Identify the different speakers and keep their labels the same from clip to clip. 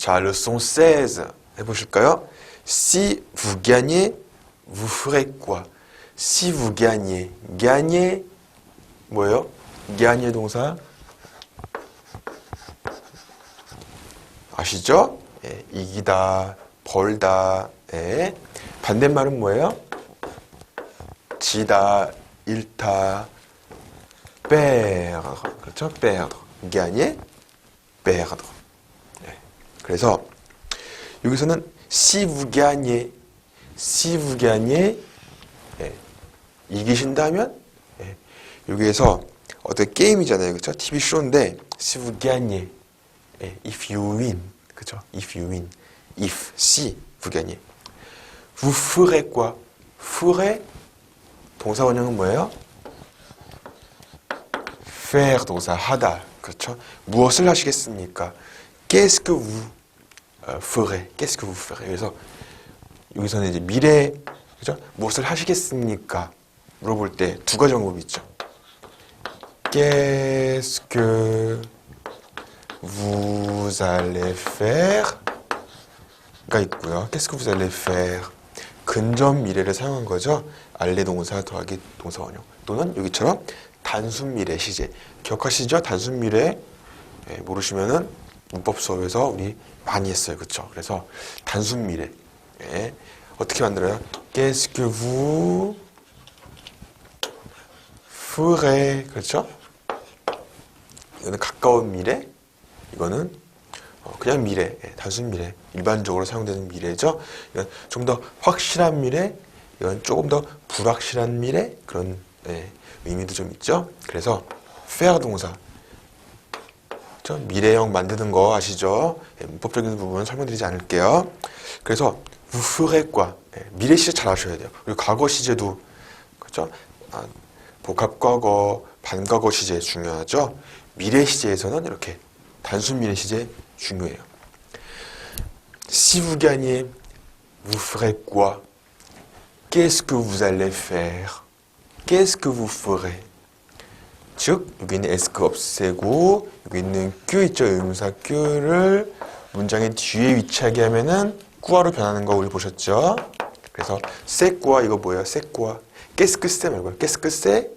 Speaker 1: 자, leçon 16 해보실까요? Si vous gagnez, vous ferez quoi? Si vous gagnez, gagner 뭐예요? gagner 동사 아시죠? 예, 이기다, 벌다. 예. 반대말은 뭐예요? 지다, 잃다, perdre. 그렇죠? perdre. gagner, perdre. 예. 그래서 여기서는 vous gagnez, 예. 이기신다면 예. 여기에서 어떤 게임이잖아요, 그렇죠? TV 쇼인데 gagnez, 예. if you win, 그렇죠? If you win, if si vous ferez quoi? ferez 동사 원형은 뭐예요? faire 동사 하다, 그렇죠? 무엇을 하시겠습니까? Qu'est-ce que vous 어, ferez? Qu'est-ce que vous ferez? 그래서 여기서는 이제 미래, 그죠? 무엇을 하시겠습니까? 물어볼 때 두 가지 방법이 있죠. Qu'est-ce que vous allez faire? 가 있고요. Qu'est-ce que vous allez faire? 근접 미래를 사용한 거죠. 알레 동사 더하기 동사 원형 또는 여기처럼 단순 미래 시제 기억하시죠? 단순 미래 예, 모르시면은 문법 수업에서 우리 많이 했어요, 그렇죠? 그래서 단순 미래 예, 어떻게 만들어요? Qu'est-ce que vous ferez? 그렇죠? 이거는 가까운 미래, 이거는 어, 그냥 미래, 예, 단순 미래, 일반적으로 사용되는 미래죠. 이건 좀 더 확실한 미래, 이건 조금 더 불확실한 미래 그런 예, 의미도 좀 있죠. 그래서 faire 동사, 저 미래형 만드는 거 아시죠? 예, 문법적인 부분은 설명드리지 않을게요. 그래서 quoi? 예, 미래 시제 잘 아셔야 돼요. 그리고 과거 시제도 그렇죠? 아, 복합 과거, 반과거 시제 중요하죠. 미래 시제에서는 이렇게 단순 미래 시제 중요해요. Si vous vous ferez quoi? Qu'est-ce que vous allez faire? Qu'est-ce que vous ferez? 즉 여기 있는 에스크 없애고 여기 있는 q 있죠 의문사 q를 문장의 뒤에 위치하게 하면은 꾸어로 변하는 거 우리 보셨죠? 그래서 세꾸아 이거 뭐예요? 세꾸아 깨스크세 말고요. 깨스크세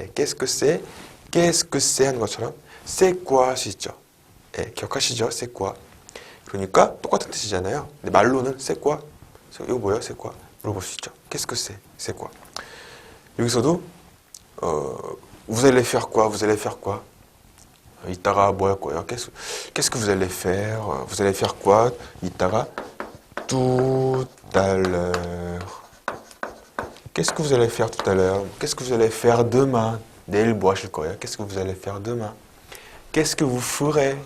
Speaker 1: 예, 깨스크세 깨스크세 하는 것처럼 세꾸아 할 수 있죠. 예, 기억하시죠? 세꾸아 그러니까 똑같은 뜻이잖아요. 근데 말로는 세꾸아 이거 뭐예요? 세꾸아 물어볼 수 있죠. 깨스크세 세꾸아 여기서도 어 vous allez faire quoi? Vous allez faire quoi? 이따가 뭐할 거예요? Qu'est-ce, qu'est-ce que vous allez faire? Vous allez faire quoi? 이따가 tout à l'heure. Qu'est-ce que vous allez faire tout à l'heure? Qu'est-ce que vous allez faire demain? 내일 뭐 하실 거예요? Qu'est-ce que vous allez faire demain? Qu'est-ce que vous ferez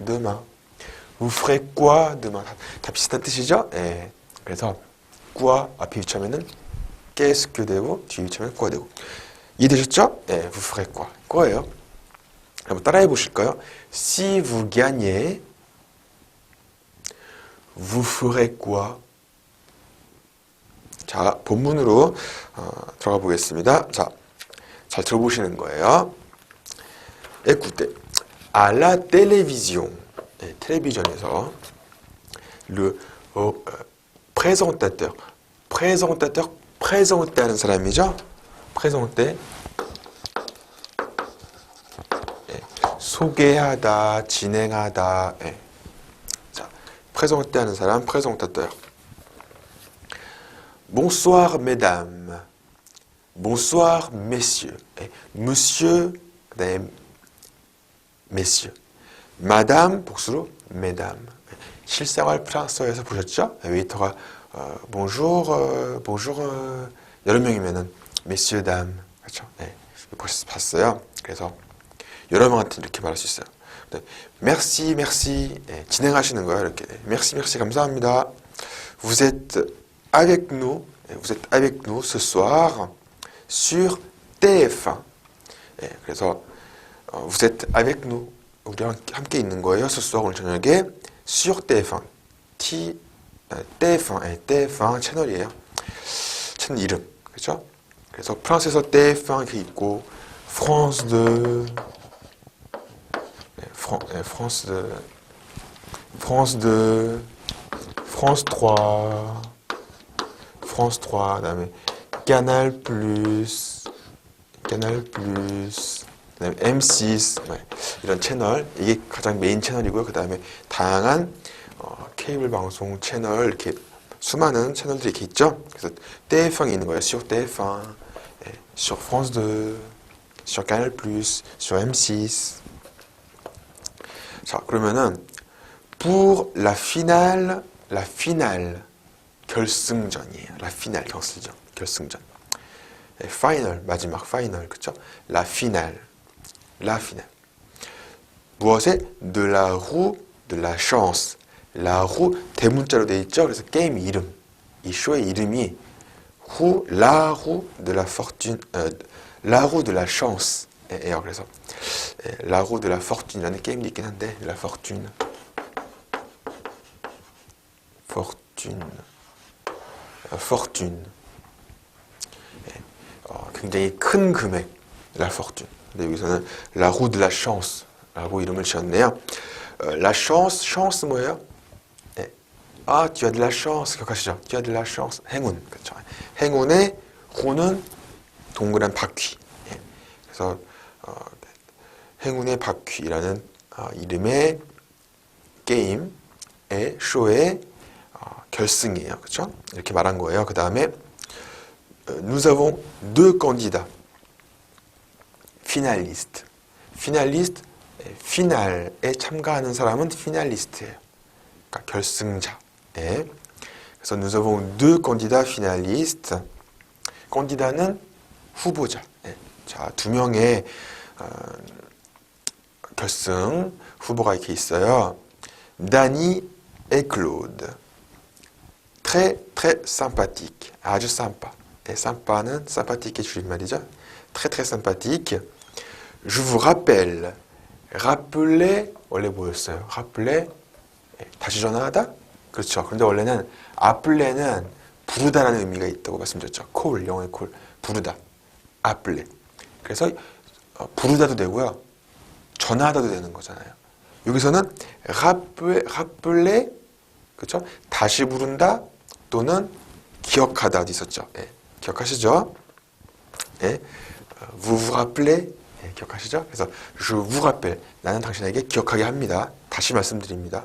Speaker 1: demain? Vous ferez quoi demain? 다, 다 비슷한 뜻이죠? 예. 그래서 quoi 앞에 위치하면은 qu'est-ce que 되고 뒤에 위치하면 quoi 되고 이해되셨죠? 네, vous ferez quoi? 거예요. 한번 따라해 보실까요? Si vous gagnez, vous ferez quoi? 자, 본문으로 어, 들어가 보겠습니다. 자, 잘 들어보시는 거예요. Écoutez, à la télévision, 네, 텔레비전에서 le 어, présentateur, présentateur, présenté 하는 사람이죠. présenter 예, 소개하다, 진행하다. 예. 자, présenter 하는 사람 présentateur. Bonsoir mesdames. Bonsoir messieurs. 예, monsieur 그다음에 messieurs. madame 복수로 mesdames. 예, 실생활 프랑스어에서 보셨죠? 예, 웨이터가 어, bonjour, 어, bonjour 어, 여러 명이면은 messieurs, dames. 그렇죠? 네. 봤어요. 그래서 여러 명한테 이렇게 말할 수 있어요. 네. merci, merci. 네. 진행하시는 거예요. 이렇게. 네. merci, merci. 감사합니다. Vous êtes avec nous. 네. Vous êtes avec nous ce soir sur TF1. 네. 그래서 어, vous êtes avec nous. 우리랑 함께 있는 거예요. ce soir 오늘 저녁에 sur TF1. T TF1, TF1 채널이에요. 채널 이름. 그렇죠? 그래서 프랑스에서 TF1 이렇게 있고 프랑스 2 네, 프랑, 네, 프랑스 2 France 2, France 3, France 3, 그다음에 Canal Plus, Canal Plus, 그다음에 M6 네, 이런 채널. 이게 가장 메인 채널이고요. 그다음에 다양한 어, 케이블 방송 채널 이렇게 수많은 채널들이 이렇게 있죠. 그래서 TF1이 있는 거예요. sur TF1, 예, sur France 2, sur Canal Plus, sur M6. 자, 그러면은 pour la finale, la finale 결승전이에요. la finale 결승전, 결승전. 예, final 마지막 final 그쵸? la finale, la finale. 무엇에 de la roue, de la chance. la roue 대문자로 돼 있죠. 그래서 게임 이름, 이 쇼의 이름이 roue, la roue de la fortune, 어, la roue de la chance. 예요. 그래서 예, la roue de la fortune이라는 게임이 있긴 한데 la fortune, fortune, 어, fortune. 예, 어, 굉장히 큰 금액, la fortune. 근데 여기서는 la roue de la chance라고 이름을 지었네요. 어, la chance, chance 뭐예요? 예. 아, tu as de la chance. 기억하시죠? tu as de la chance. 행운. 그렇죠. 행운의 호는 동그란 바퀴. 예. 그래서 어, 행운의 바퀴라는 어, 이름의 게임의 쇼의 어, 결승이에요. 그렇죠? 이렇게 말한 거예요. 그 다음에 nous avons deux candidats finalistes. finaliste, 피날에 참가하는 사람은 피날리스트예요. 그러니까 결승자. 예. 그래서 nous avons deux candidats finalistes. candidat는 후보자. 예. 자, 두 명의 어, 결승 후보가 이렇게 있어요. 다니 et Claude. très très sympathique. 아주 sympa. 예, sympa는 sympathique의 줄임말이죠. très très sympathique. Je vous rappelle. rappeler 원래 뭐였어요? rappeler 예, 다시 전화하다? 그렇죠. 그런데 원래는 appeller는 부르다라는 의미가 있다고 말씀드렸죠. call 영어의 call 부르다. appeler. 그래서 어, 부르다도 되고요. 전화하다도 되는 거잖아요. 여기서는 rappeler 그렇죠? 다시 부른다 또는 기억하다 어디 있었죠? 예, 기억하시죠? 예, 어, vous vous rappelez 예, 기억하시죠? 그래서 je vous rappelle 나는 당신에게 기억하게 합니다. 다시 말씀드립니다.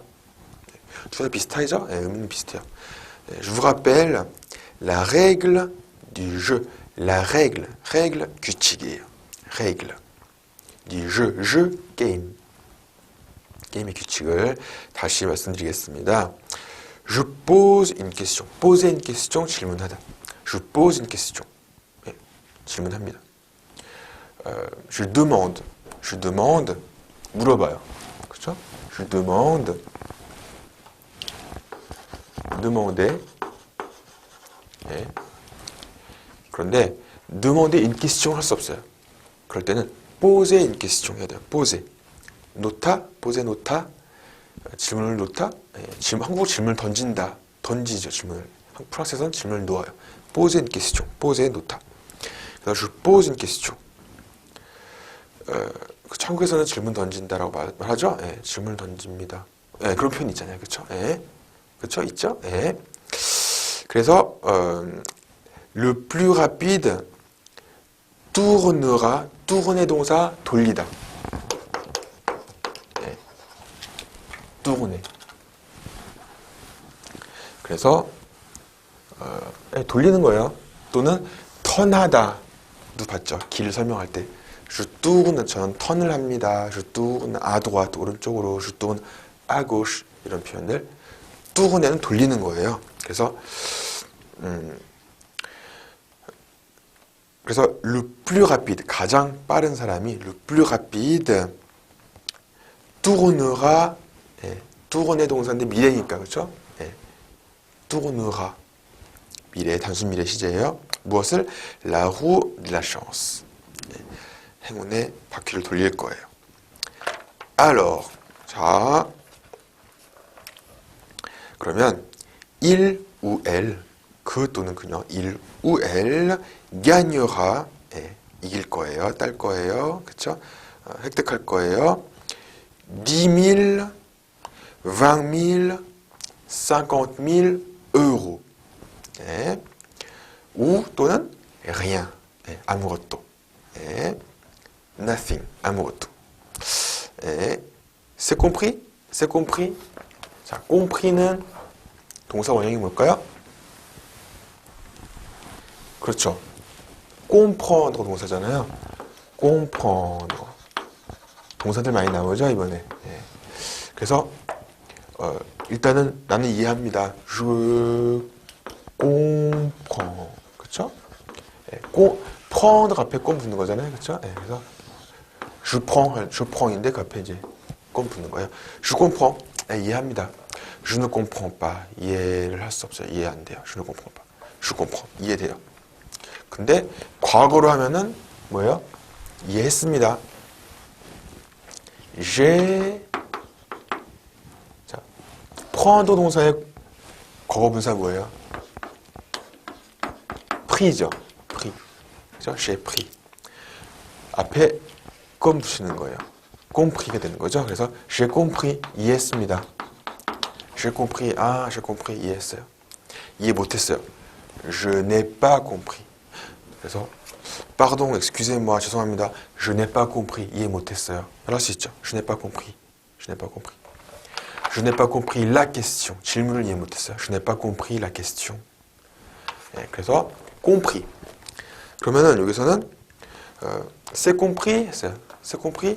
Speaker 1: 둘다 비슷하죠? 예, 의미는 비슷해요. 예, je vous rappelle la règle du jeu. la règle, règle 규칙이에요. Règle du jeu, jeu 게임. 게임의 규칙을 다시 말씀드리겠습니다. Je pose une question. poser une question 질문하다. Je pose une question. 예, 질문합니다. 어, je demande. je demande 물어봐요. 그렇죠? je demande demander 예. 그런데 demander une question 할 수 없어요. 그럴 때는 poser une question 해야 돼요. poser 놓다, poser 놓다 질문을 놓다 예, 질문, 한국어 질문을 던진다 던지죠 질문을 프랑스에서는 질문을 놓아요. poser une question, poser 놓다. 그래서 question. 어, 그 한국에서는 질문 던진다라고 말, 말하죠. 예, 질문 던집니다. 예, 그런 표현 있잖아요, 그렇죠? 예, 그렇죠, 있죠. 예. 그래서 어, le plus rapide tournera, tourner 동사 돌리다. 예, tourner. 그래서 어, 예, 돌리는 거예요. 또는 턴하다도 봤죠. 길을 설명할 때. tourne 저는 턴을 합니다. tourne à droite 오른쪽으로 tourne à gauche 이런 표현들 tourne는 돌리는 거예요. 그래서 음, 그래서 plus rapide 가장 빠른 사람이 plus rapide tournera 예, tourner 동사인데 미래니까 그렇죠? 예, tournera 미래 단순 미래 시제예요. 무엇을 la chance 예, 행운의 바퀴를 돌릴 거예요. alors 자 그러면 il ou elle 그 또는 그녀 gagnera 예, 이길 거예요. 딸 거예요. 그렇죠? 어, 획득할 거예요. 10 0 20 000, 50 000 euros. 예. ou 또는 rien. 예, 아무것도. 예. nothing. 아무것도. 예. c'est compris? c'est compris? 자, compris는 동사 원형이 뭘까요? 그렇죠. Comprendre 동사잖아요. comprendre. 동사들 많이 나오죠, 이번에. 예. 그래서 어, 일단은 나는 이해합니다. je comprends. 그렇죠? 예, 고, prendre 앞에 꼼 붙는 거잖아요. 그렇죠? 예, 그래서 prend인데 그 앞에 이제 꼼 붙는 거예요. comprends. 예, 이해합니다. ne comprends pas. 이해를 할 수 없어요. 이해 안 돼요. comprends pas. je comprends. 이해돼요. 근데 과거로 하면은 뭐예요? 이해했습니다. j'ai 자, prendre 동사의 과거 분사 뭐예요? pris죠. pris. 그죠? j'ai pris. 앞에 껌 붙이는 거예요. compris가 되는 거죠. 그래서 j'ai compris 이해했습니다. j'ai compris 아, j'ai compris 이해했어요. 이해 못했어요. je n'ai pas compris. 그래서 pardon, excusez-moi, 죄송합니다. je n'ai pas compris. 이해 못했어요. 할 수 있죠. je n'ai pas compris. je n'ai pas compris. je n'ai pas compris la question. 질문을 이해 못했어요. je n'ai pas compris la question. 예, 그래서 compris. 그러면은 여기서는 어, c'est compris 했어요. c'est compris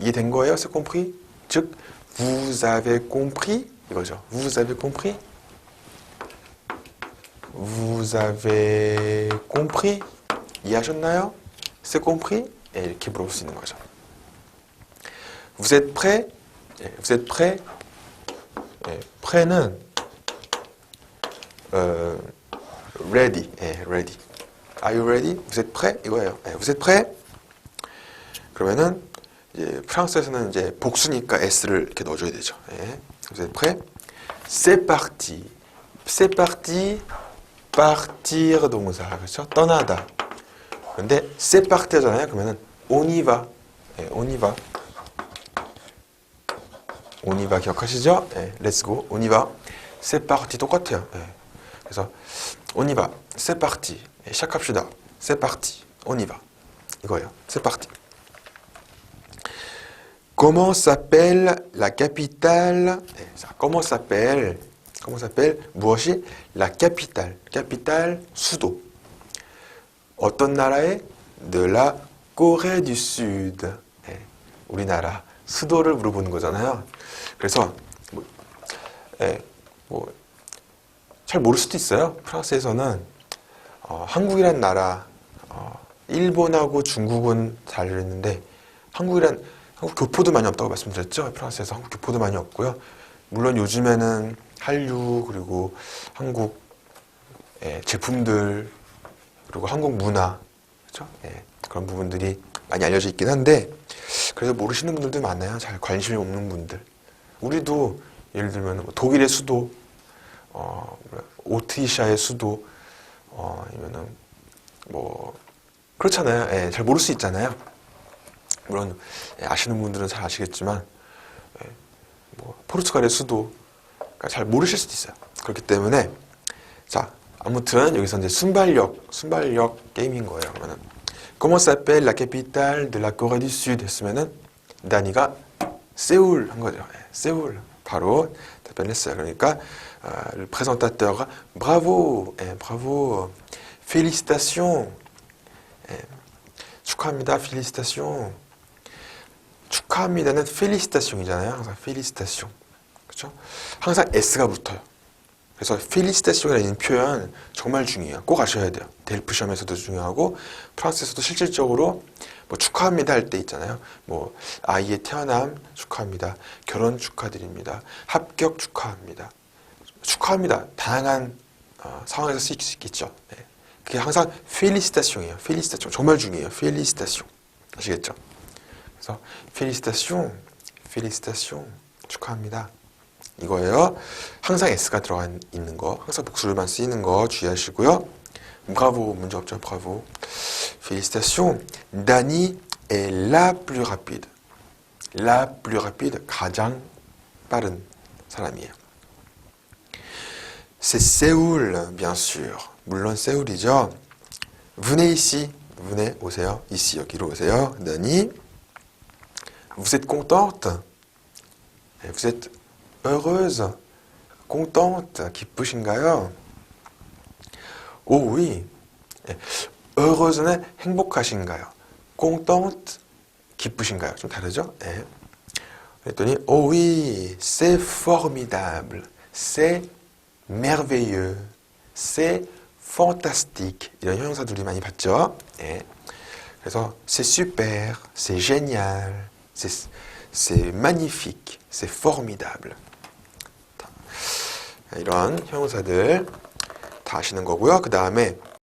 Speaker 1: 이해된 거예요. c'est compris 즉 vous avez compris 이거죠. vous avez compris vous avez compris 이해하셨나요? c'est compris 예, 이렇게 물어볼 수 있는 거죠. vous êtes prêt 예, vous êtes prêt 예, prêt는 어, ready, 예, ready. Are you ready? Vous êtes prêt? 이거예요. 예, vous êtes prêt? 그러면은 이제 프랑스에서는 이제 복수니까 s를 이렇게 넣어줘야 되죠. 예. Vous êtes prêt? C'est parti. C'est parti. partir 동사 그렇죠? 떠나다. 근데 c'est parti 하잖아요. 그러면은 on y va. 예, on y va. on y va 기억하시죠? 예, let's go. on y va. c'est parti 똑같아요. 예. 그래서 on y va. c'est parti. 예, 시작합시다. c'est parti. on y va. 이거예요. c'est parti. Comment s'appelle la capitale 예, 자, Comment s'appelle Comment s'appelle 무엇이 la capitale? capitale 수도. 어떤 나라의 de la Corée du Sud. 예, 우리나라 수도를 물어보는 거잖아요. 그래서 뭐, 예, 뭐, 잘 모를 수도 있어요. 프랑스에서는 어, 한국이란 나라, 어, 일본하고 중국은 잘 있는데 한국이란 한국 교포도 많이 없다고 말씀드렸죠. 프랑스에서 한국 교포도 많이 없고요. 물론 요즘에는 한류 그리고 한국 예, 제품들 그리고 한국 문화 그렇죠? 예, 그런 부분들이 많이 알려져 있긴 한데 그래서 모르시는 분들도 많아요. 잘 관심이 없는 분들. 우리도 예를 들면 뭐 독일의 수도, 어, 오트리샤의 수도, 어, 아니면은 뭐 그렇잖아요. 예, 잘 모를 수 있잖아요. 물론 예, 아시는 분들은 잘 아시겠지만 예, 뭐 포르투갈의 수도 잘 모르실 수도 있어요. 그렇기 때문에 자 아무튼 여기서 이제 순발력 순발력 게임인 거예요. 그러면은 Comment s'appelle la capitale de la Corée du Sud 했으면은 다니가 세울 한 거죠. 예, 세울 바로 답변했어요. 그러니까 아, le présentateur bravo, 예, bravo, félicitations, 예, 축하합니다, félicitations. 축하합니다는 félicitation이잖아요. 항상 félicitations. 그렇죠? 항상 s가 붙어요. 그래서 félicitation이라는 표현 정말 중요해요. 꼭 아셔야 돼요. 델프 시험에서도 중요하고 프랑스에서도 실질적으로 뭐 축하합니다 할 때 있잖아요. 뭐 아이의 태어남 축하합니다. 결혼 축하드립니다. 합격 축하합니다. 축하합니다. 다양한 어, 상황에서 쓰일 수 있겠죠. 네. 그게 항상 félicitation이에요. félicitation 정말 중요해요. félicitation 아시겠죠? 그래서 félicitations, félicitations 축하합니다. 이거예요. 항상 S가 들어가 있는 거, 항상 복수를만 쓰이는 거 주의하시고요. 브라보 문제 없죠. 브라보. félicitations. Dani est la plus rapide. la plus rapide 가장 빠른 사람이에요. C'est Séoul, bien sûr. 물론 세울이죠. Venez ici. Venez, 오세요. ici, 여기로 오세요. 그러니 Vous êtes contente? 네, Vous êtes heureuse? contente? 기쁘신가요? 오, oui. 예, heureus는 행복하신가요? contente? 기쁘신가요? 좀 다르죠? 예. 그랬더니, oh oui, c'est formidable. c'est merveilleux. c'est fantastique. 이런 형용사들이 많이 봤죠? 예. 그래서 c'est super, c'est génial, c'est, c'est magnifique, c'est formidable. 이런 형용사들 다 아시는 거고요. 그 다음에